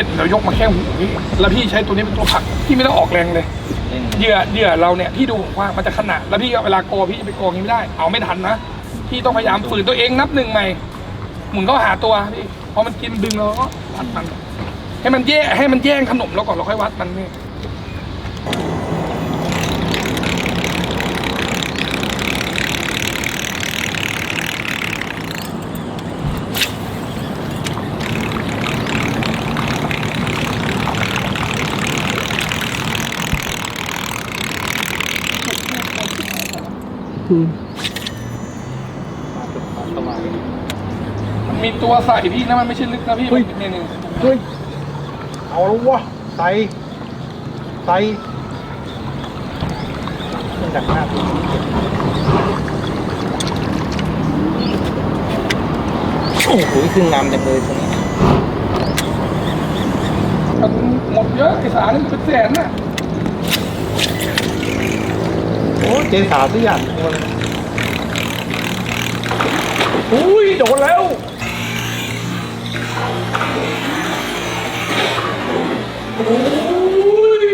บ็ดเรายกมาแค่หูพี่แล้วพี่ใช้ตัวนี้เป็นตัวผลักพี่ไม่ต้องออกแรงเลยเหยื่อเหยื่อเราเนี่ยพี่ดูว่ามันจะขนาดแล้วพี่เวลาโกอพี่จะไปโกออย่างนี้ไม่ได้ เอาไม่ทันนะพี่ต้องพยายามฝืนตัวเองนับหนึ่งใหม่หมุนก็หาตัวพี่พอมันกินดึงเราก็วัดมัน ให้มันแย่ให้มันแย่งขนมเราก่อนเราค่อยวัดมันนี่ มันมีตัวใส่พี่นะมันไม่ใช่ลึกนะพี่มันเป็นเนี่ยเฮ้ย เอาแล้ววะใส่ใส่มันดักหน้าพี่โอ้โหขึ้นงามจังเลยตรงนี้มันหมดเยอะไอ้สารนี่มันเป็นแสนน่ะ โอ้เจสาวทุกอย่างอุ้ยโดนแล้วโอ้ย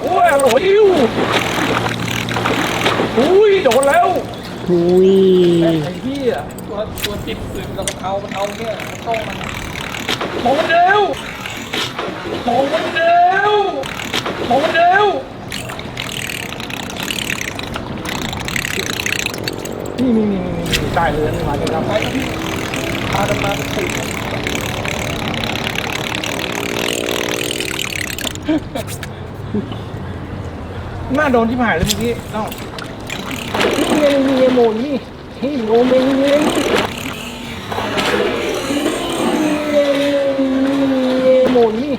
โอ้ยอร่อยอิ้วอุ้ยโดนแล้วอุ้ยไอ้พี่อะตัวตัวจิตอื่นเรามันเอามันเอาเนี่ยมันต้องมันมองมันเร็วมองมันเร็วมองมันเร็ว นี่นี่นี่นี่นี่ได้เลยนี่มาเลยครับไปครับพี่พากันมาเป็นสิบหน้าโดนที่หายเลยเมื่อกี้น้องนี่นี่โมนี่นี่โมเมนนี่โมนี่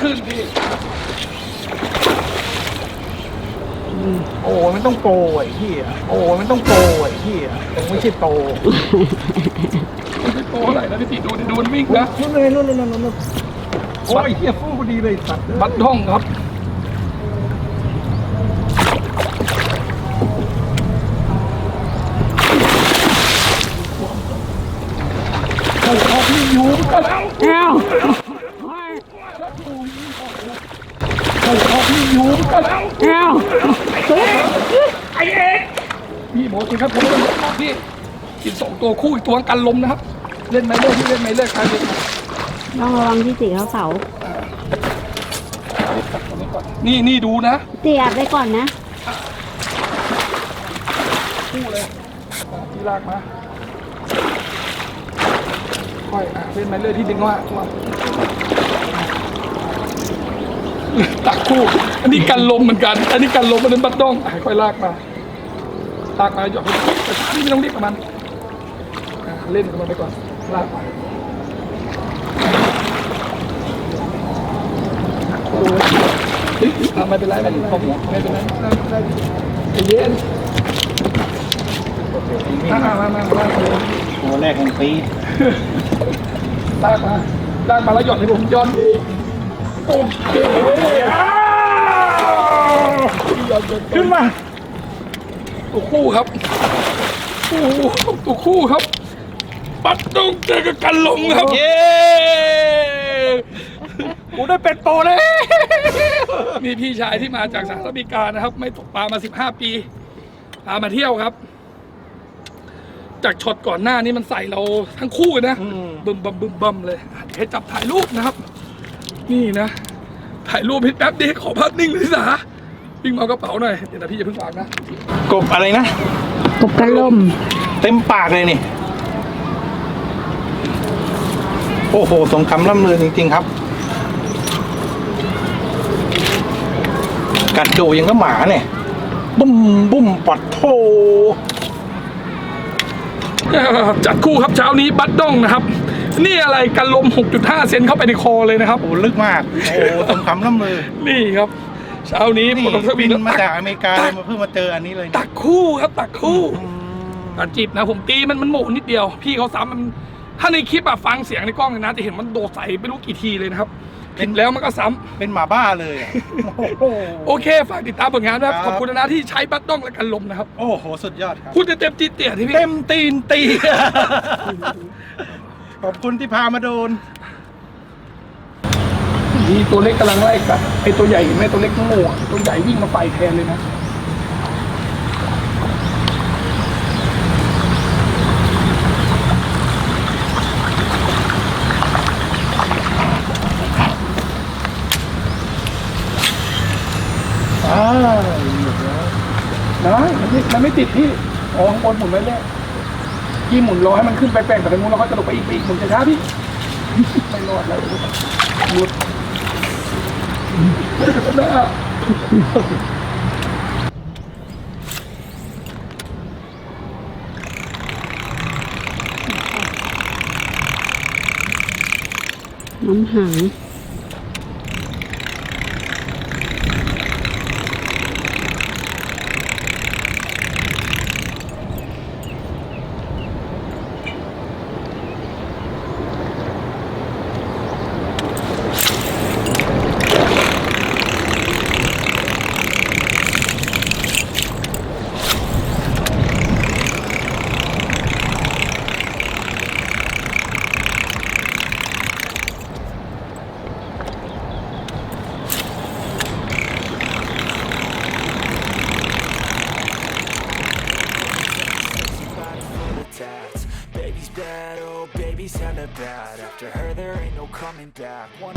ขึ้นพี่ โอ้ยมันต้องโปรไอ้ที่โอ้ยมันต้องโปรไอ้ที่ยังไม่ใช่โปรไม่ใช่โตเท่าไหร่นะพี่ติดูดิดูมันวิ่งนะนู่นเลยนู่นนู่นนู่นนู่นโอ้ยเฮียฟูพอดีเลยสัตว์บัตรท่องครับโอ้โหพี่อยู่กันแล้ว อ้าว โอ้โหพี่ อยู่กันแล้วอ้าวไอเอกพี่บอกจริงครับผมไม่ต้องบอกพี่กินสองตัวคู่อีกตัวกันลมนะครับ เล่นไหมเลิกพี่เล่นไหมเลิกใครเล่นไหมต้องระวังที่ติเขาเสานี่นี่ดูนะเตียบไปก่อนนะคู่เลยอะพี่ลากมาค่อยอะเล่นไหมเลื่อยที่ดึงว่าว่า ตักคู่ อันนี้กันลมเหมือนกัน อันนี้กันลมอันนั้นบัดดองค่อยลากมาลากมาหยอดไปแต่ที่ไม่ต้องรีบกับมันเล่นกับมันไปก่อนลากมาไม่เป็นไรไม่เป็นไรไม่เป็นไรไม่เป็นไรเย็นมามามามาตัวแรกของปีลากมาลากมาแล้วหยอนให้ผมย้อน ขึ้นมาตัวคู่ครับโอ้โหตัวคู่ครับ ปัดต้องเจอกับกันลงครับ เย้กูได้เป็นโปรแล้วมีพี่ชายที่มาจากสหรัฐอเมริกานะครับ ไม่ตกปลามา15ปีพามาเที่ยวครับ จากช็อตก่อนหน้านี้มันใส่เราทั้งคู่นะอืมบึมบัมบึมบัมเลยเดี๋ยวให้จับถ่ายรูปนะครับ นี่นะ ถ่ายรูปให้แป๊บเดียวขอภาพนิ่งเลยสาวิ่งมาเอากระเป๋าหน่อย เดี๋ยวนะพี่อย่าเพิ่งวางนะ กบอะไรนะ กบกระลม เต็มปากเลยนี่ โอ้โห สมคำล่ำลือจริง ๆ ครับ กัดโดยังก็หมาเนี่ย บุ้มบุ้มปัดโทจัดคู่ครับเช้านี้บัตดองนะครับ นี่อะไรกันลม 6.5 เซนเข้าไปในคอเลยนะครับ โอ้ลึกมาก โอ้สมคำล่ำลือนี่ครับ เช้านี้นี่ผมต้องบินมาตัจากอเมริกาเลยมาเพิ่งมาเจออันนี้เลยตักคู่ครับตักคู่ตัดจีบนะผมตีมันมันโหมนิดเดียว พี่เขาซ้ำมันถ้าในคลิปอะฟังเสียงในกล้องเลยนะจะเห็นมันโดดใส่ไม่รู้กี่ทีเลยนะครับผิดแล้วมันก็ซ้ำ เป็นหมาบ้าเลยอะโอ้โห โอเค ฝากติดตามผลงานนะครับ ครับ ขอบคุณนะที่ใช้บัตดองและกันลมนะครับ โอ้โห สุดยอดครับ พูดเต็มๆจีเตี่ยที่พี่ เต็มตีนตี ขอบคุณที่พามาโดน มีตัวเล็กกำลังไล่กัดไอตัวใหญ่เห็นไหมตัวเล็กโง่อะตัวใหญ่วิ่งมาไฟแทนเลยนะอ้าหยุดแล้วได้มันไม่มันไม่ติดที่อ๋อข้างบนหมุนไว้แล้ว พี่หมุนรอให้มันขึ้นไปแปลงแต่ทางนู้นเราก็จะลงไปอีกไปอีกหมุนช้าๆพี่ไม่รอดแล้วหลุดน้ำหาง Oh baby's hella bad. After her, there ain't no coming back. One